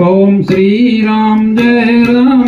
ઓમ શ્રી રામ જય રામ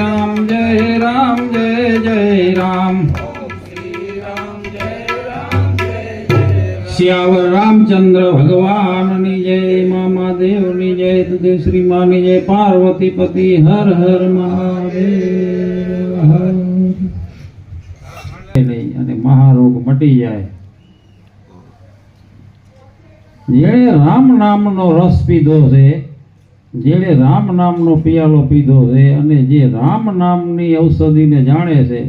રામ જય રામ જય જય રામ શ્યાવર રામચંદ્ર ભગવાનની જય મામા દેવની જય તુદે શ્રી માની જય પાર્વતી પતિ હર હર મહાદેવ અને મહારોગ મટી જાય જેણે રામ નામનો રસ પીધો છે જેણે રામ નામનો પિયાલો પીધો છે અને જે રામ નામની ઔષધિને જાણે છે,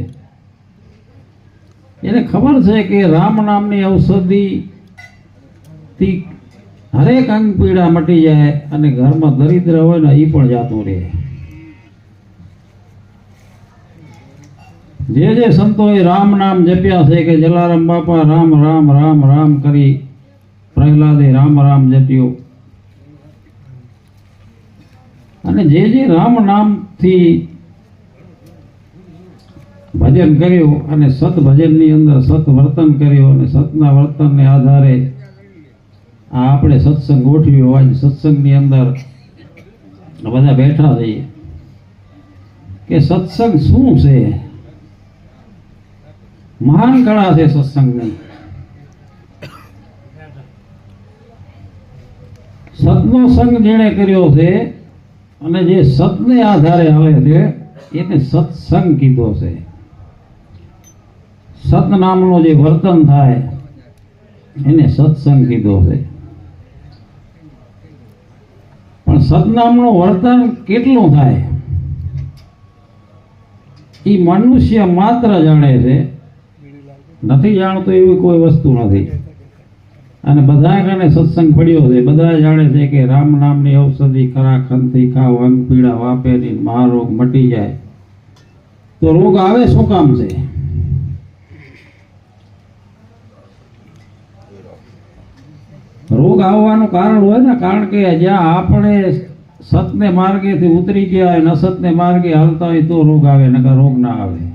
એને ખબર છે કે રામ નામની ઔષધિ થી હરેક અંગ પીડા મટી જાય અને ઘરમાં દરિદ્ર હોય ને એ પણ જાતું રહે. જે જે સંતોએ રામ નામ જપ્યા છે કે જલારામ બાપા, રામ રામ રામ રામ કરી પ્રહલાદે રામ રામ જપ્યો. અને જે જે રામ નામથી ભજન કર્યું અને સત ભજનની અંદર સત વર્તન કર્યું અને સતના વર્તનને આધારે આ આપણે સત્સંગ ગોઠવ્યો હોય સત્સંગની અંદર બધા બેઠા થઈએ. કે સત્સંગ શું છે? મહાન કળા છે સત્સંગની. સતનો સંગ જેણે કર્યો છે અને જે સતને આધારે આવે છે, એને સત્સંગ કીધો છે. સત નામનો જે વર્તન થાય, એને સત્સંગ કીધો છે. પણ સતનામનું વર્તન કેટલું થાય? એ મનુષ્ય માત્ર જાણે છે. નથી જાણતો એવી કોઈ વસ્તુ નથી. અને બધા કને સત્સંગ પડ્યો છે. બધા જાણે છે કે રામ નામની ઔષધિ ખરા ખંતી ખાવ, અંગ પીડા વાપેરી મહારોગ મટી જાય. તો રોગ આવે શું કામ છે? રોગ આવવાનું કારણ હોય ને, કારણ કે જ્યાં આપણે સતને માર્ગેથી ઉતરી ગયા હોય ને, અસતને માર્ગે હાલતા હોય તો રોગ આવે, નકર રોગ ના આવે.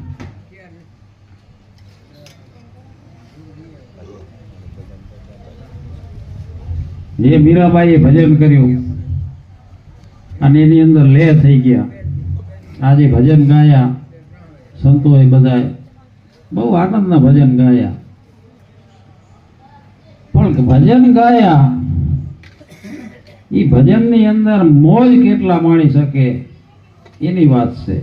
જે મીરાબાઈએ ભજન કર્યું અને એની અંદર લે થઈ ગયા. આજે ભજન ગાયા. સંતોએ બધા બહુ આનંદના ભજન ગાયા. પણ ભજન ગાયા એ ભજનની અંદર મોજ કેટલા માણી શકે એની વાત છે.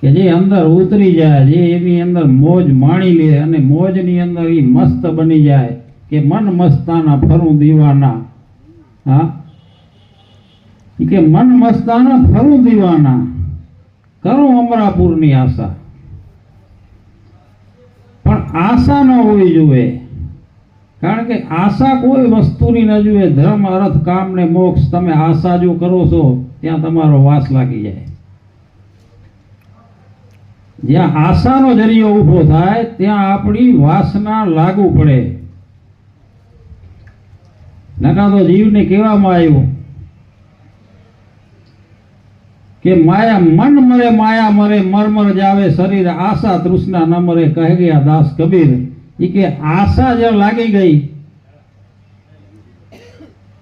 કે જે અંદર ઉતરી જાય, જે એની અંદર મોજ માણી લે અને મોજની અંદર એ મસ્ત બની જાય. કે મન મસ્તાના ફરું દીવાના. હા? કે મન મસ્તાના ફરું દીવાના. કરું અમરાપુરની આશા. પણ આશા ન હોવી જોઈએ. કારણ કે આશા કોઈ વસ્તુની ન જુએ ધર્મ, અર્થ, કામ ને મોક્ષ તમે આશા જો કરો છો, ત્યાં તમારો વાસ લાગી જાય. જ્યાં આશાનો જરિયો ઊભો થાય, ત્યાં આપણી વાસના લાગુ પડે. નકા તો જીવને કહેવામાં આવ્યું કે માયા મન મરે, માયા મરે, મરમર જાવે, શરીર આશા તૃષ્ણા ન મરે, કહે ગયા દાસ કબીર. એ કે આશા જ્યાં લાગી ગઈ.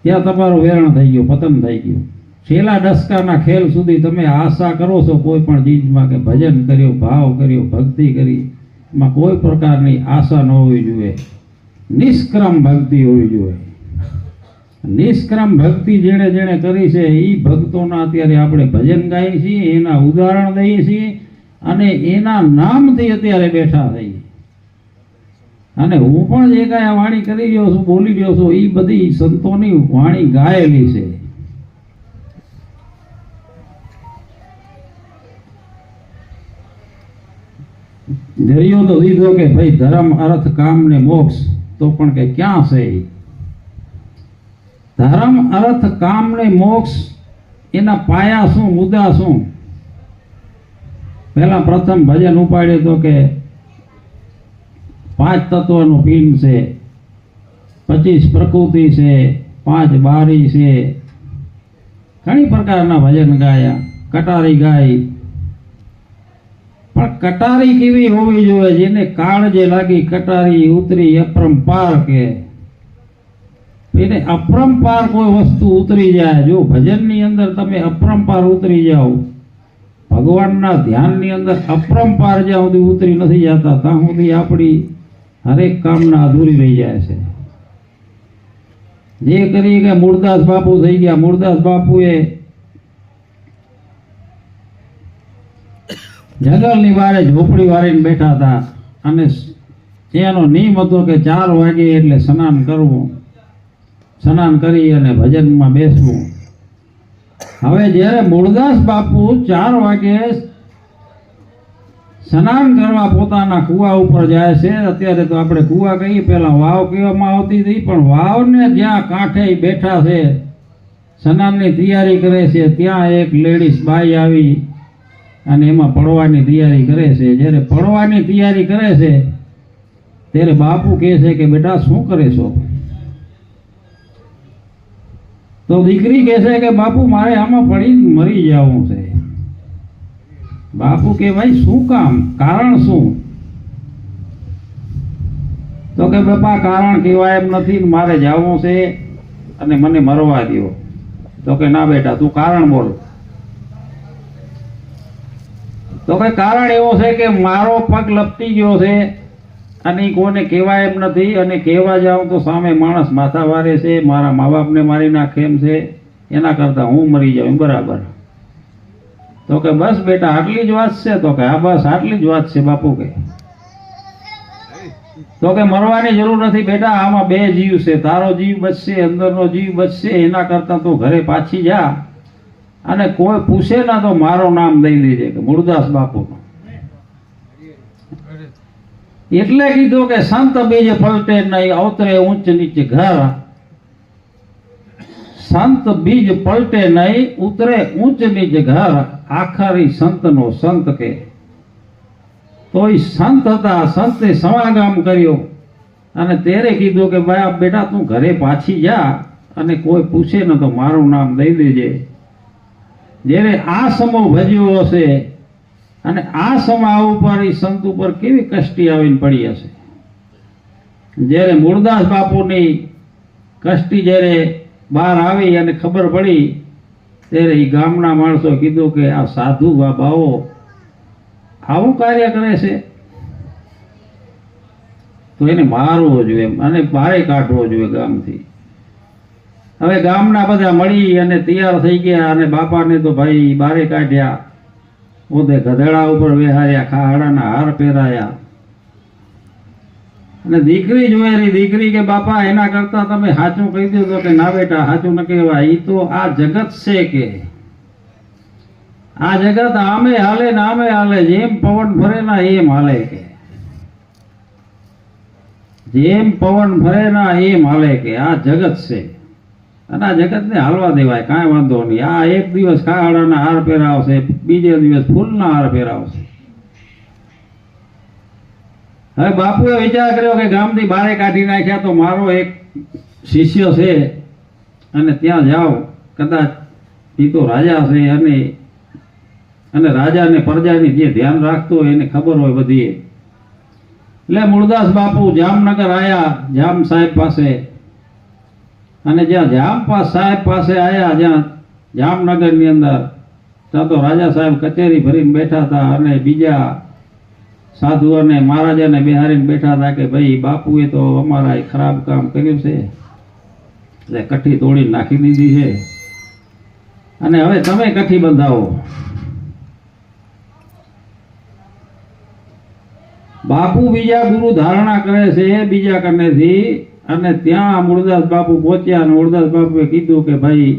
ત્યાં તમારું વેરણ થઈ ગયું, પતન થઈ ગયું. છેલ્લા ડસકાના ખેલ સુધી તમે આશા કરો છો, કોઈ પણ ચીજમાં કે ભજન કર્યું, ભાવ કર્યો, ભક્તિ કરી, એમાં કોઈ પ્રકારની આશા ન હોવી જોઈએ. નિષ્ક્રમ ભક્તિ હોવી જોઈએ. નિષ્ક્રમ ભક્તિ જેણે જેણે કરી છે એ ભક્તોના અત્યારે આપણે ભજન ગાઈએ છીએ, એના ઉદાહરણ દઈએ છીએ, અને એના નામથી અત્યારે બેઠા થઈએ અને હું પણ જે કાંઈ વાણી કરી રહ્યો છું, બોલી રહ્યો છું એ બધી સંતોની વાણી ગાયેલી છે જરિયો તો દીધો કે, ભાઈ ધર્મ અર્થ કામ ને મોક્ષ, તો પણ કે, ક્યાં છે? ધર્મ અર્થ કામ ને મોક્ષ, એના પાયા શું, મુદ્દા શું? પહેલા પ્રથમ ભજન ઉપાડ્યું તો કે પાંચ તત્વનું પિંડ છે, પચીસ પ્રકૃતિ છે, પાંચ બારી છે. ઘણી પ્રકારના ભજન ગાયા, કટારી ગાઈ. પણ કટારી કેવી હોવી જોઈએ? જેને કાળજે લાગી, કટારી ઉતરી, અપરંપાર કે એને અપરંપાર કોઈ વસ્તુ ઉતરી જાય. જો ભજનની અંદર તમે અપરંપાર ઉતરી જાઓ, ભગવાનના ધ્યાનની અંદર અપરંપાર જ્યાં સુધી ઉતરી નથી જતા, ત્યાં સુધી આપણી હરેક કામના અધૂરી રહી જાય છે. જે કરી કે મૂળદાસ બાપુ થઈ ગયા. મૂળદાસ બાપુએ જંગલની બારે ઝોપડી વાળીને બેઠા હતા અને એનો નિયમ હતો કે ચાર વાગે એટલે સ્નાન કરવું. સ્નાન કરી અને ભજનમાં બેસવું. હવે જ્યારે મૂળદાસ બાપુ ચાર વાગે સ્નાન કરવા પોતાના કુવા ઉપર જાય છે, અત્યારે તો આપણે કુવા કહીએ પેલા વાવ કહેવામાં આવતી હતી, પણ વાવને જ્યાં કાંઠે બેઠા છે, સ્નાનની તૈયારી કરે છે, ત્યાં એક લેડીઝ બાઈ આવી અને એમાં પડવાની તૈયારી કરે છે. જ્યારે પડવાની તૈયારી કરે છે, ત્યારે બાપુ કહે છે કે, બેટા, શું કરે છો? તો દીકરી કહે છે કે, બાપુ, મારે આમાં પડી મરી જવું છે. બાપુ કે, ભાઈ, શું કામ? કારણ શું? તો કે, બાપા, કારણ કહેવાય એમ નથી મારે જવું છે અને મને મરવા દો તો કે, ના બેટા, તું કારણ બોલ. તો કે, કારણ એવો છે કે મારો પગ લપટી ગયો છે અને એ કોને કહેવાય એમ નથી અને કહેવા જાઉં તો સામે માણસ માથા વારે છે, મારા મા બાપને મારી નાખે એમ છે, એના કરતાં હું મરી જાઉં બરાબર. તો કે બસ બેટા, આટલી જ વાત છે, તો કે હા બસ આટલી જ વાત છે, બાપુ કે. તો કે મરવાની જરૂર નથી બેટા, આમાં બે જીવ છે, તારો જીવ બચશે, અંદરનો જીવ બચશે, એના કરતાં તું ઘરે પાછી જા. અને કોઈ પૂછે ના તો મારો નામ દઈ દેજે કે મુરદાસ બાપુનું. એટલે કીધું કે સંત બીજ પલટે નહીં, અવતરે ઊંચ નીચે ઘર. સંત બીજ પલટે નહીં, ઉતરે ઊંચ નીચ ઘર. આખરી સંતનો સંત કે. તો એ સંત હતા, સંતે સમાગમ કર્યો. અને તેરે કીધું કે ભાઈ બેટા, તું ઘરે પાછી જા અને કોઈ પૂછે ન તો મારું નામ દઈ દેજે. જ્યારે આ સમો ભજ્યો હશે અને આ સમા ઉપર એ સંત ઉપર કેવી કષ્ટી આવીને પડી હશે? જ્યારે મૂળદાસ બાપુની કષ્ટી જ્યારે બહાર આવી અને ખબર પડી, ત્યારે એ ગામના માણસો કીધું કે આ સાધુ બાબાઓ આવું કાર્ય કરે છે? તો એને મારવો જોઈએ, અને બારે કાઢવો જોઈએ ગામથી. હવે ગામના બધા મળી અને તૈયાર થઈ ગયા અને બાપાને તો ભાઈ બારે કાઢ્યા. પોતે ગધેડા ઉપર વિહાર્યા ખાડાના હાર પહેરાયા. અને દીકરી જોયેલી દીકરી કે બાપા, એના કરતા તમે સાચું કહી દો કે ના બેટા સાચું ન કહેવાય. ઈ તો આ જગત છે કે. આ જગત આમે હાલે ને આમે હાલે, જેમ પવન ફરે ના એમ હાલે કે. જેમ પવન ફરે ના એમ હાલે કે. આ જગત છે. અને આ જગતને હાલવા દેવાય, કાંઈ વાંધો નહીં. આ એક દિવસ ખાડાના હાર પહેરાવશે બીજે દિવસ ફૂલના હાર પહેરાવશે હવે બાપુએ વિચાર કર્યો કે ગામથી બારે કાઢી નાખ્યા તો મારો એક શિષ્ય છે અને ત્યાં જાઓ. કદાચ એ તો રાજા છે અને અને રાજાને પ્રજાની જે ધ્યાન રાખતો હોય એને ખબર હોય બધી એટલે મૂળદાસ બાપુ, જામનગર આયા, જામ સાહેબ પાસે. અને જ્યાં જામપાસ સાહેબ પાસે આયા, જ્યાં જામનગરની અંદર, ત્યાં તો રાજા સાહેબ કચેરી ભરીને બેઠા હતા અને બીજા સાધુ અને મહારાજાને બિહારીને બેઠા હતા કે ભાઈ, બાપુએ તો અમારા ખરાબ કામ કર્યું છે. એટલે કઠી તોડી નાખી દીધી છે. અને હવે તમે કઠી બંધાવો. બાપુ બીજા ગુરુ ધારણા કરે છે, બીજા કનેથી અને ત્યાં મૂળદાસ બાપુ પહોંચ્યા અને મૂળદાસ બાપુએ કીધું કે ભાઈ,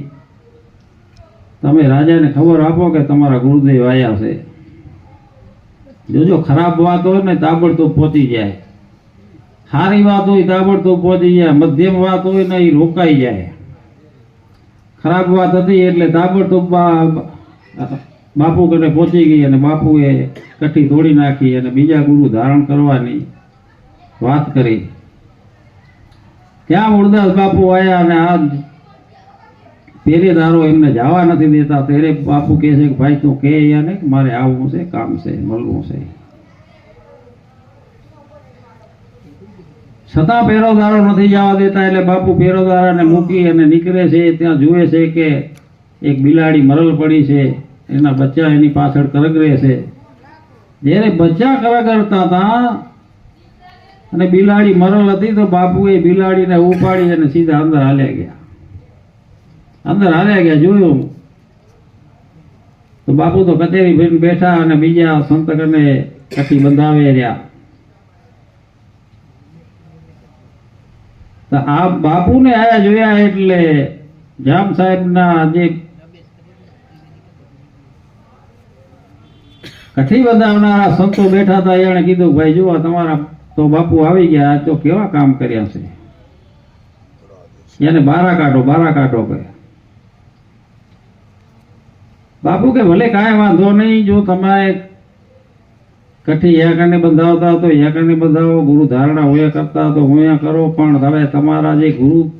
તમે રાજાને ખબર આપો કે તમારા ગુરુદેવ આવ્યા છે. જોજો, ખરાબ વાત હોય ને તાબડતોબ પહોંચી જાય. સારી વાત હોય, તાબડતોબ પહોંચી જાય. મધ્યમ વાત હોય ને એ રોકાઈ જાય. ખરાબ વાત હતી એટલે તાબડતોબ બાપુ કને પહોંચી ગઈ અને બાપુએ કઠી તોડી નાખી અને બીજા ગુરુ ધારણ કરવાની વાત કરી. ત્યાં મૂળદાસ બાપુ આવ્યા અને આ પેરેદારો એમને જવા નથી દેતા? ત્યારે બાપુ કહે છે કે ભાઈ તું કહે અહીંયા ને કે મારે આવવું છે, કામ છે, મળવું છે. છતાં પેરોદારો નથી જવા દેતા એટલે બાપુ પેરોદારાને મૂકી અને નીકળે છે, ત્યાં જુએ છે કે એક બિલાડી મરલ પડી છે, એના બચ્ચા એની પાછળ કરગરે છે. જ્યારે બચ્ચા કરગરતા હતા અને બિલાડી મરલ હતી તો બાપુએ બિલાડીને ઉપાડી અને સીધા અંદર હાલ્યા ગયા. અંદર હાલ્યા ગયા, જોયું તો બાપુ તો કચેરી ભરીને બેઠા અને બીજા સંતકને કઠી બંધાવે રહ્યા. તો આ બાપુને આયા જોયા એટલે જામ સાહેબના જે કઠી બંધાવનારા સંતો બેઠા હતા, એણે કીધું, ભાઈ જુઓ, તમારા તો બાપુ આવી ગયા તો કેવા કામ કર્યા છે? એને બારા કાઢો બારા કાઢો કે. બાપુ કે ભલે કાંઈ વાંધો નહીં, જો તમારે કઠી યાકરને બંધાવતા તો યાકરને બંધાવો, ગુરુ ધારણા હોયા કરતા તો હું કરો, પણ હવે તમારા જે ગુરુ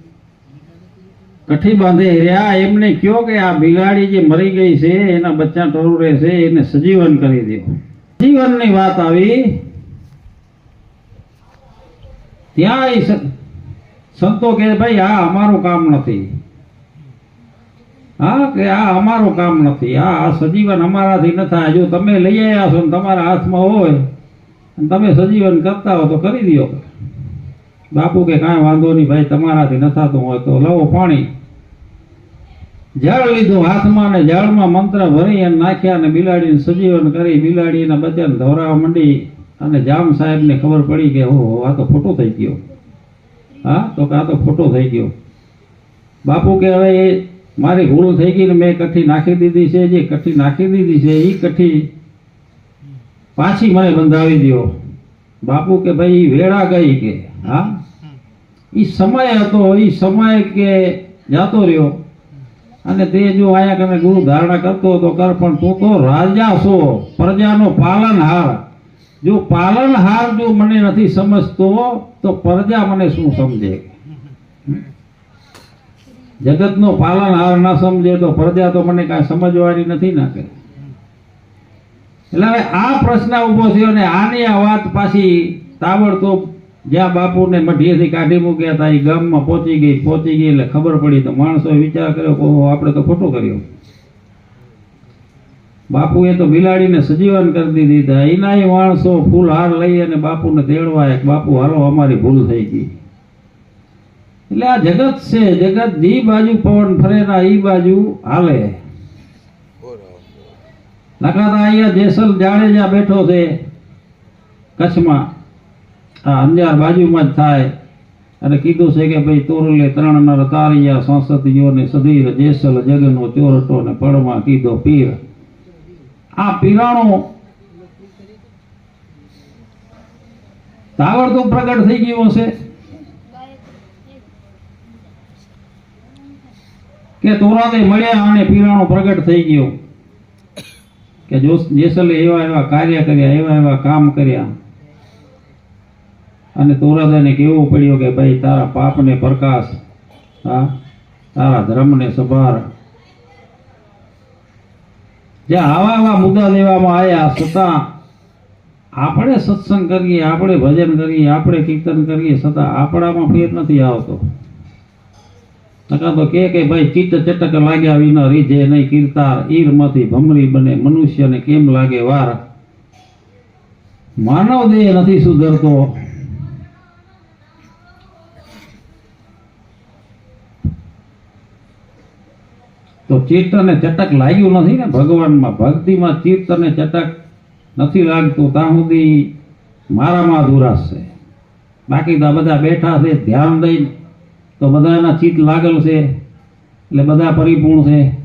કઠી બાંધે રહ્યા, એમને કયો કે આ બિલાડી જે મરી ગઈ છે, એના બચ્ચા ટોરુરે છે એને સજીવન કરી દો. સજીવનની વાત આવી ત્યાં સંતો કે ભાઈ, આ અમારું કામ નથી. હા, કે આ અમારું કામ નથી. આ સજીવન અમારાથી ન થાય. જો તમે લઈ આવ્યા છો ને તમારા હાથમાં હોય, અને તમે સજીવન કરતા હો તો કરી દો. બાપુ કે, કાંઈ વાંધો નહીં ભાઈ, તમારાથી ન થતું હોય તો લાવો પાણી. જળ લીધું હાથમાં ને જળમાં મંત્ર ભરી અને નાખ્યા અને બિલાડીને સજીવન કરી. બિલાડીના બધાને ધોરાવા માંડી અને જામ સાહેબને ખબર પડી કે ઓહો, આ તો ખોટો થઈ ગયો. હા, તો કે આ તો ખોટો થઈ ગયો. બાપુ કે હવે એ મારી ભૂલ થઈ ગઈ ને મેં કઠી નાખી દીધી છે, જે કઠી નાખી દીધી છે એ કઠી પાછી મને બંધાવી દો બાપુ કે ભાઈ વેળા ગઈ કે, હા? એ સમય હતો એ સમય કે જાતો રહ્યો. અને તે જો આયા કને ગુરુ ધારણા કરતો હતો કર, પણ તું તો રાજા છો, પ્રજાનો પાલનહાર. જો પાલનહાર જો મને નથી સમજતો, તો પ્રજા મને શું સમજે? જગતનો પાલનહાર ના સમજે તો પ્રજા તો મને કાંઈ સમજવાની નથી ના કે એટલે હવે આ પ્રશ્ન ઊભો થયો ને આની આ વાત પાછી તાબડતોબ જ્યાં બાપુને મઢીએથી કાઢી મૂક્યા હતા એ ગામમાં પહોંચી ગઈ પહોંચી ગઈ એટલે ખબર પડી તો માણસોએ વિચાર કર્યો આપણે તો ખોટું કર્યું. બાપુએ તો બિલાડીને સજીવન કરી દીધી હતા એનાય માણસો ફૂલ હાર લઈ અને બાપુને તેડવા એક બાપુ હાલો, અમારી ભૂલ થઈ ગઈ. એટલે આ જગત છે, જગત જી બાજુ પવન ફરેના ઈ બાજુ હાલે. નકાતા અહીંયા જેસલ જાડેજા બેઠો છે, કચ્છમાં. આ અંજાર બાજુમાં જ થાય. અને કીધું છે કે ભાઈ તોરલે ત્રણ નર તારિયા, સંસદીઓને સધીર જેસલ, જગનો ચોરટો ને પડમાં કીધો પીર. આ પીરાણો તાવડતું પ્રગટ થઈ ગયું હશે. કે તોરાતે મળ્યા અને પીરાણો પ્રગટ થઈ ગયો. કે જો જેસલે એવા એવા કાર્ય કર્યા, એવા એવા કામ કર્યા. અને તોરાદાને કેવું પડ્યું કે ભાઈ તારા પાપને પ્રકાશ, હા, તારા ધર્મને સંભાર જે આવા આવા મુદ્દા લેવામાં આવ્યા છતાં આપણે સત્સંગ કરીએ, આપણે ભજન કરીએ, આપણે કીર્તન કરીએ છતાં આપણામાં ફેર નથી આવતો. નકા તો કે કે ભાઈ ચિત્ત ચટક લાગ્યા વિના રીજે નહીં કીર્તા, ઈરમાંથી ભમરી બને, મનુષ્યને કેમ લાગે વાર? માનવ દેહ નથી સુધરતો. તો ચિત્ત અને ચટક લાગ્યું નથી ને? ભગવાનમાં ભક્તિમાં ચિત્ત અને ચટક નથી લાગતું, ત્યાં સુધી મારામાં અધુરાશ છે. બાકી તો બધા બેઠા છે, ધ્યાન દઈને. તો બધાના ચિત્ત લાગેલ છે, એટલે બધા પરિપૂર્ણ છે.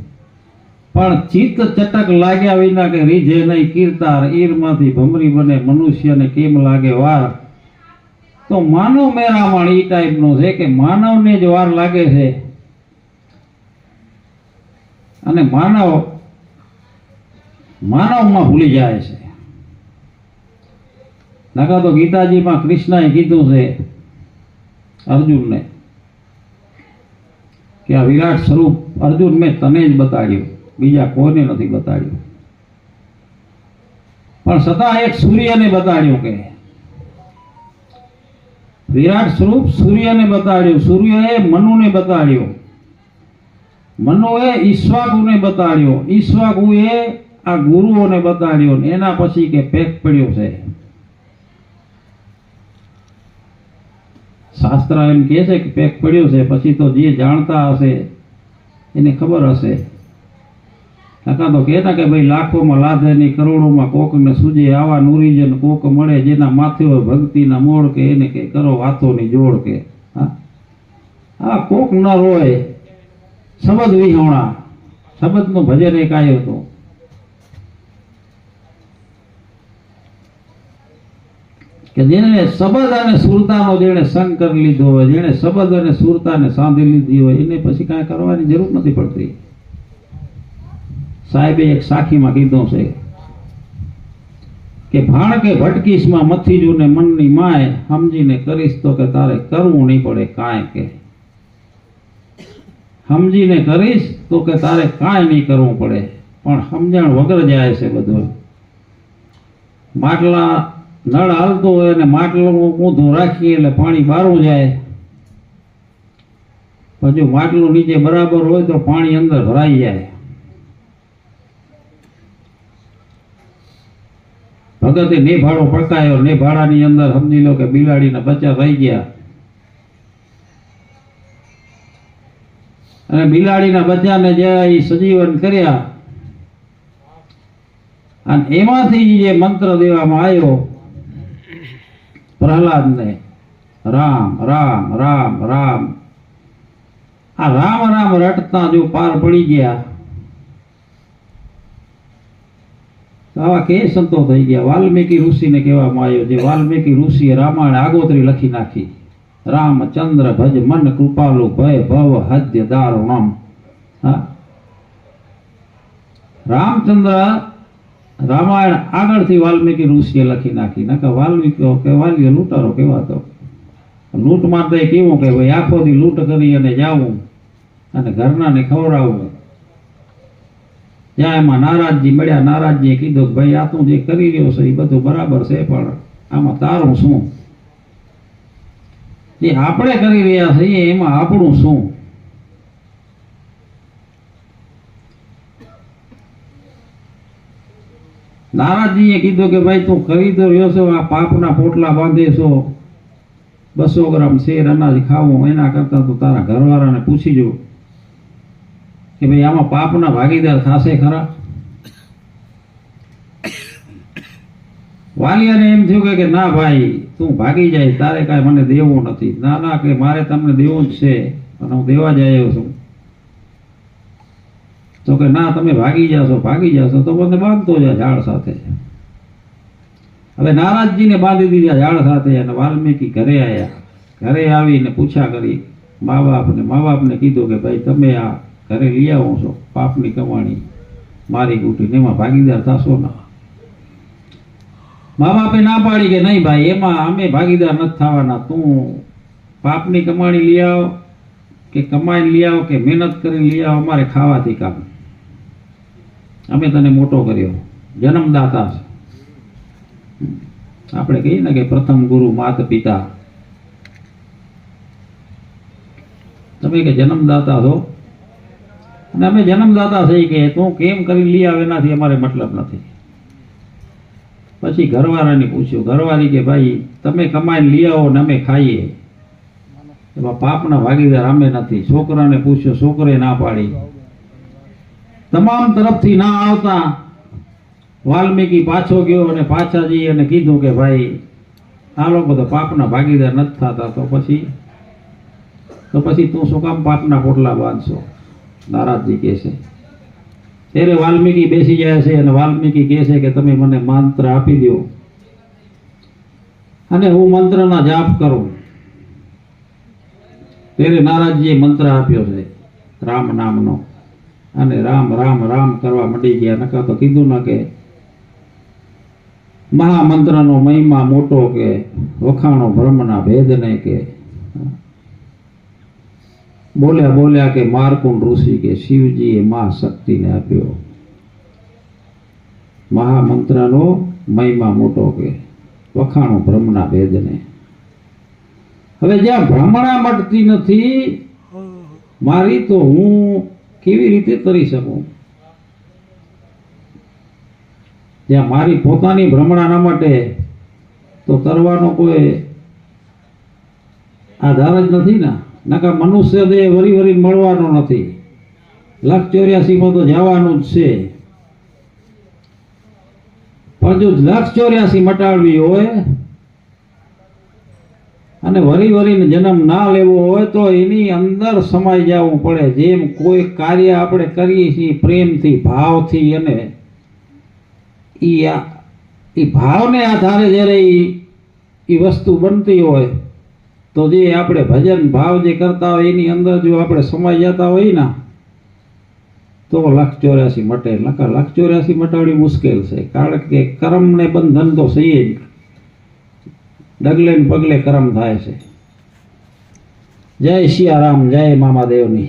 પણ ચિત્ત ચટક લાગ્યા વિના કે રીઝે નહીં, કીર્તાર, ઈરમાંથી ભમરી બને, મનુષ્યને કેમ લાગે વાર? તો માનવ મેરામણ એ ટાઈપનું છે કે માનવને જ વાર લાગે છે. અને માનવ, માનવમાં ભૂલી જાય છે. નકા તો ગીતાજીમાં કૃષ્ણએ કીધું છે, અર્જુનને, કે આ વિરાટ સ્વરૂપ અર્જુન મેં તને જ બતાડ્યું, બીજા કોઈને નથી બતાડ્યું. પણ છતાં એક સૂર્યને બતાડ્યું કે, વિરાટ સ્વરૂપ સૂર્યને બતાડ્યું, સૂર્યએ મનુને બતાડ્યું. મનુએ ઈશ્વાગુને બતાડ્યો. ઈશ્વાગુએ આ ગુરુઓને બતાડ્યો ને એના પછી કે પેક પડ્યો છે. શાસ્ત્ર એમ કહે છે કે પેક પડ્યો છે, પછી તો જે જાણતા હશે એને ખબર હશે. નકા તો કહેતા કે ભાઈ લાખોમાં લાધે ની કરોડોમાં કોકને સૂજે, આવા નુરીજન કોક મળે જેના માથે હોય ભક્તિના મોડ કે એને કે કરો, વાતોની જોડ કે. હા? કોક ન રોય. શબ્દ વિહોણા. શબ્દનું ભજન એક આવ્યું હતું. કે જેને શબ્દ અને સુરતાનો જેણે સંગ કરી લીધો હોય, જેણે શબ્દ અને સુરતાને સાંધી લીધી હોય, એને પછી કાંઈ કરવાની જરૂર નથી પડતી. સાહેબે એક સાખીમાં કીધું છે કે ભાણ કે ભટકીશમાં મથીજુને મનની માય સમજીને કરીશ તો કે તારે કરવું નહીં પડે કાંઈ કે. સમજીને કરીશ તો કે તારે કાંઈ નહીં કરવું પડે. પણ સમજણ વગર જાય છે બધું. માટલા નળ હાલતો હોય અને માટલું ઊંધું રાખીએ એટલે પાણી બારું જાય. પછી માટલું નીચે બરાબર હોય તો પાણી અંદર ભરાઈ જાય. ભગતે નેભાડો પડકાયો. નેભાડાની અંદર સમજી લો કે બિલાડીના બચ્ચા રહી ગયા. અને બિલાડીના બચ્ચાને જે એ સજીવન કર્યા, અને એમાંથી જે મંત્ર દેવામાં આવ્યો, પ્રહલાદને, રામ રામ રામ રામ. આ રામ રામ રટતા જો પાર પડી ગયા આવા કે સંતો થઈ ગયા? વાલ્મીકી ઋષિને કહેવામાં આવ્યો જે વાલ્મીકી ઋષિએ રામાયણ આગોતરી લખી નાખી. રામચંદ્ર ભજ મન કૃપાલુ ભય ભવ હદ્ય દારુણમ. રામચંદ્ર રામાયણ આગળથી વાલ્મીકી ઋષિએ લખી નાખી. નકર વાલ્મીકીઓ કે વાલીઓ લૂંટારો કહેવાતો લૂંટ માટે કેવું કે ભાઈ આખો દી લૂંટ કરી અને જાવું અને ઘરનાને ખવડાવવું ત્યાં એમાં નારાજજી મળ્યા. નારાજજીએ કીધું કે ભાઈ આ તું જે કરી રહ્યો છે એ બધું બરાબર છે, પણ આમાં તારું શું? જે આપણે કરી રહ્યા છીએ એમાં આપણું શું? નારાજજીએ કીધું કે ભાઈ તું કરી તો રહ્યો છો, આ પાપના પોટલા બાંધે છો. બસો ગ્રામ શેર અનાજ ખાવું, એના કરતાં તો તારા ઘરવાળાને પૂછી જો કે ભાઈ આમાં પાપના ભાગીદાર થશે ખરા? વાલિયાને એમ થયું કે- ના ભાઈ, તું ભાગી જાય, તારે કાંઈ મને દેવું નથી. ના ના, કે મારે તમને દેવું જ છે અને હું દેવા જ આવ્યો છું. તો કે ના, તમે ભાગી જશો ભાગી જશો, તો મને બાંધતો જાય ઝાડ સાથે. હવે નારાજજીને બાંધી દીધા ઝાડ સાથે અને વાલ્મીકી ઘરે આવ્યા ઘરે આવીને પૂછા કરી મા બાપને મા બાપને કીધું કે ભાઈ, તમે આ ઘરે લઈ આવો છો, પાપની કમાણી. મારી ગુટીને એમાં ભાગીદાર થશો ના. મા બાપે ના પાડી કે નહીં ભાઈ, એમાં અમે ભાગીદાર નથી થવાના. તું પાપની કમાણી લઈ આવ કે કમાઈને લઈ આવો કે મહેનત કરીને લઈ આવો, અમારે ખાવાથી કામ. અમે તને મોટો કર્યો. જન્મદાતા છે. આપણે કહીએ ને કે પ્રથમ ગુરુ માત પિતા. તમે કે જન્મદાતા છો? અને અમે જન્મદાતા થઈ કે તું કેમ કરી લઈ આવે, એનાથી અમારે મતલબ નથી. પછી ઘરવાળાને પૂછ્યું, ઘરવાળી કે ભાઈ, તમે કમાઈને લઈ આવો ને અમે ખાઈએ. એમાં પાપના ભાગીદાર અમે નથી. છોકરાને પૂછ્યું, છોકરે ના પાડી. તમામ તરફથી ના આવતા વાલ્મીકી પાછો ગયો અને પાછા જઈ અને કીધું કે, ભાઈ, આ લોકો તો પાપના ભાગીદાર નથી થતા, તો પછી તો પછી તું શું કામ પાપના પોટલા બાંધશો? નારાજજી કહે છે. ત્યારે વાલ્મીકી બેસી જાય છે અને વાલ્મીકી કહે છે કે તમે મને મંત્ર આપી દો અને હું મંત્રના જાપ કરું. ત્યારે નારાજજીએ મંત્ર આપ્યો છે, રામ નામનો. અને રામ રામ રામ કરવા માંડી ગયા. નકા તો કીધું ના કે, મહામંત્રનો મહિમા મોટો કે, વખાણો બ્રહ્મના ભેદને કે. બોલ્યા બોલ્યા કે મારકુંડ ઋષિ કે શિવજીએ મા શક્તિને આપ્યો. મહામંત્રનો મહિમા મોટો કે વખાણો બ્રહ્મના ભેદને. હવે જ્યાં ભ્રમણા મટતી નથી, મારી તો હું કેવી રીતે તરી શકું? જ્યાં મારી પોતાની ભ્રમણા ન મટે, તો તરવાનો કોઈ આધાર જ નથી ને? નકા મનુષ્ય દેહ વરી વરી મળવાનો નથી. લાખ ચોર્યાસીમાં તો જવાનું જ છે. પણ જો લાખ ચોર્યાસી મટાડવી હોય અને વરી વરીને જન્મ ના લેવો હોય તો એની અંદર સમાઈ જવું પડે. જેમ કોઈ કાર્ય આપણે કરીએ છીએ પ્રેમથી, ભાવથી અને એ ભાવને આધારે જ્યારે ઈ વસ્તુ બનતી હોય તો જે આપણે ભજન ભાવ જે કરતા હોય એની અંદર જો આપણે સમાઈ જતા હોય ને, તો લાખ ચોર્યાસી મટે. નકર લાખ ચોર્યાસી મટાડવી મુશ્કેલ છે. કારણ કે કર્મને બંધન તો સહી જ. ડગલે ને પગલે કર્મ થાય છે. જય સિયારામ જય મામાદેવની.